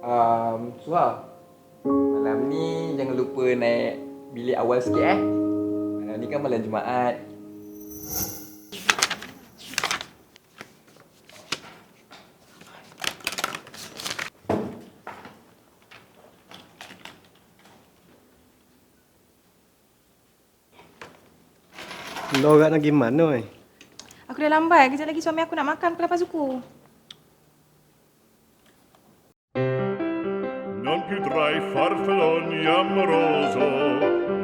Um, Suha, malam ni jangan lupa naik bilik awal sikit eh. Malam ni kan malam Jumaat. Lorak nak pergi mana eh? Aku dah lambat. Kejap lagi suami aku nak makan pukul 8 suku. Più tra i farfalloni amoroso,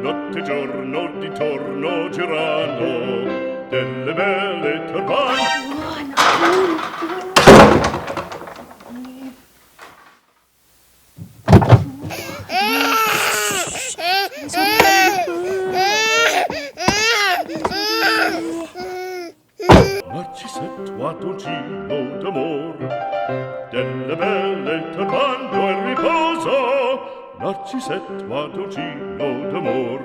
notte e giorno di torno girano, delle belle turbane. Narcisetto a dolcino d'amor, Narcisette va dolcino d'amor.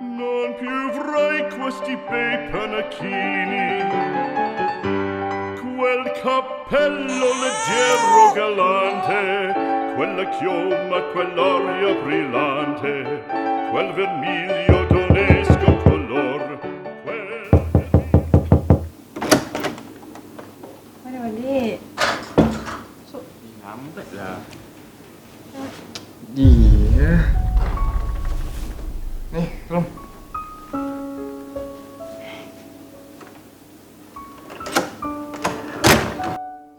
Non più vrai questi bei panacchini. Quel cappello leggero galante Quella chioma, quell'aria brillante Quel vermiglio d'oro Ni, tolong.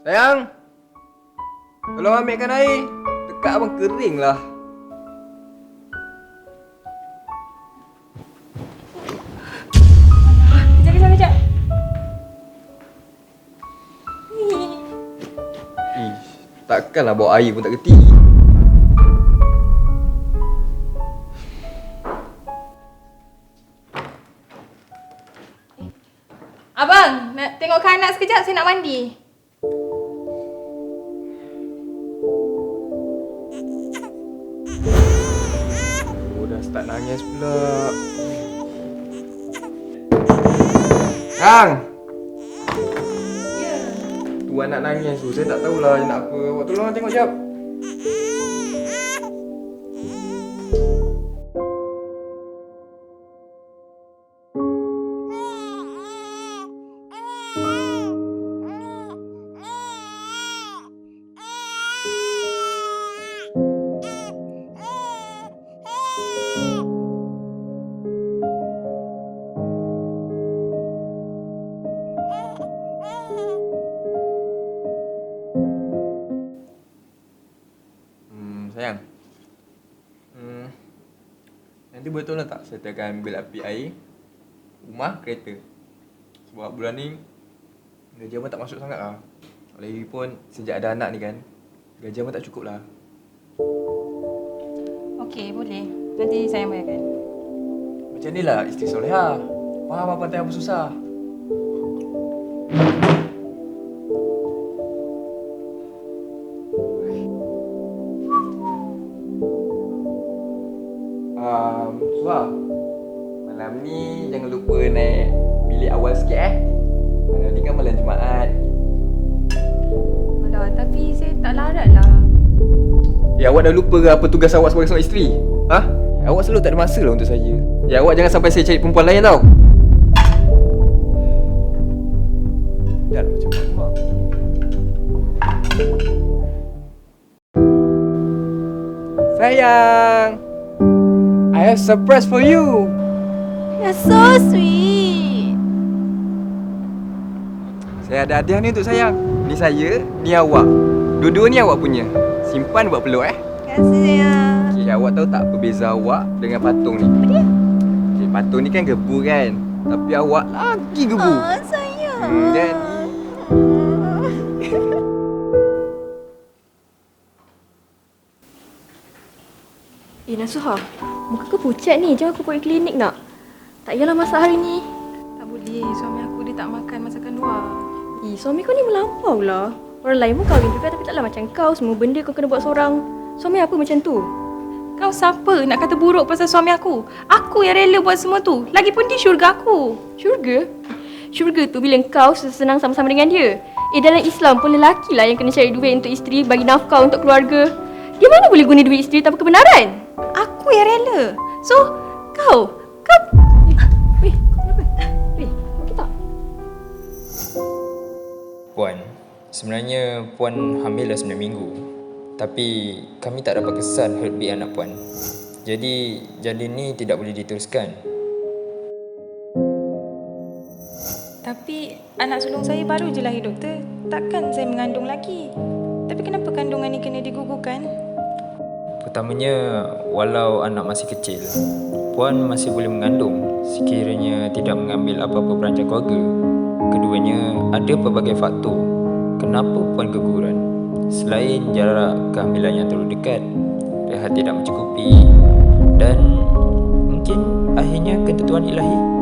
Sayang. Tolong ambilkan air. Dekat abang kering lah. Kejap, kejap, kejap. Ish, takkanlah bawa air pun tak kerti. Mandi. Oh, dah start nangis pula. Kang! Ya. Tu anak nangis tu. Saya tak tahulah dia nak apa. Awak tolong tengok jap. Nanti boleh tolong tak settlekan bil api air, rumah, kereta. Sebab bulan ni gaji abang tak masuk sangat lah. Lagipun sejak ada anak ni kan, gaji abang tak cukup lah. Okey, boleh. Nanti saya bayarkan. Macam ni lah isteri soleha. Faham apa yang apa susah. Suha, malam ni jangan lupa naik bilik awal sikit eh. Malam ni kan malam Jumaat. Alah, tapi saya tak larat lah. Ya, awak dah lupa ke apa tugas awak sebagai seorang isteri? Ha? Awak selalu tak ada masa lah untuk saya. Ya, awak jangan sampai saya cari perempuan lain tau. Dah lah macam mana? Sayang! I have surprise for you! You're so sweet. Saya ada hadiah ni untuk sayang. Ni saya, ni awak. Dua-dua ni awak punya. Simpan buat peluk eh. Terima kasih, sayang. Okay, awak tahu tak apa beza awak dengan patung ni? Apa dia? Okay, patung ni kan gebu kan? Tapi awak lagi gebu. Oh, sayang. Hmm, dan Eh Nasuha, muka kau pucat ni. Jangan aku pergi klinik nak. Tak payahlah masak hari ni. Tak boleh. Suami aku dia tak makan masakan luar. Eh, suami kau ni melampau lah. Orang lain pun kahwin juga tapi taklah macam kau. Semua benda kau kena buat seorang. Suami apa macam tu? Kau siapa nak kata buruk pasal suami aku? Aku yang rela buat semua tu. Lagipun dia syurga aku. Syurga? Syurga tu bila kau senang sama-sama dengan dia. Eh dalam Islam pun lelaki lah yang kena cari duit untuk isteri bagi nafkah untuk keluarga. Dia mana boleh guna duit isteri tanpa kebenaran? Aku yang rela. So, kau, kau Weh, kau kenapa? Weh, okey tak? Puan, sebenarnya Puan hamil dah 9 minggu. Tapi kami tak dapat kesan heartbeat anak Puan. Jadi, jalin ni tidak boleh diteruskan. Tapi anak sulung saya baru je lahir doktor. Takkan saya mengandung lagi. Tapi kenapa kandungan ni kena digugurkan? Pertamanya, walau anak masih kecil, Puan masih boleh mengandung sekiranya tidak mengambil apa-apa perancangan keluarga. Keduanya, ada pelbagai faktor kenapa Puan keguguran. Selain jarak kehamilan yang terlalu dekat, rehat tidak mencukupi dan mungkin akhirnya ketentuan ilahi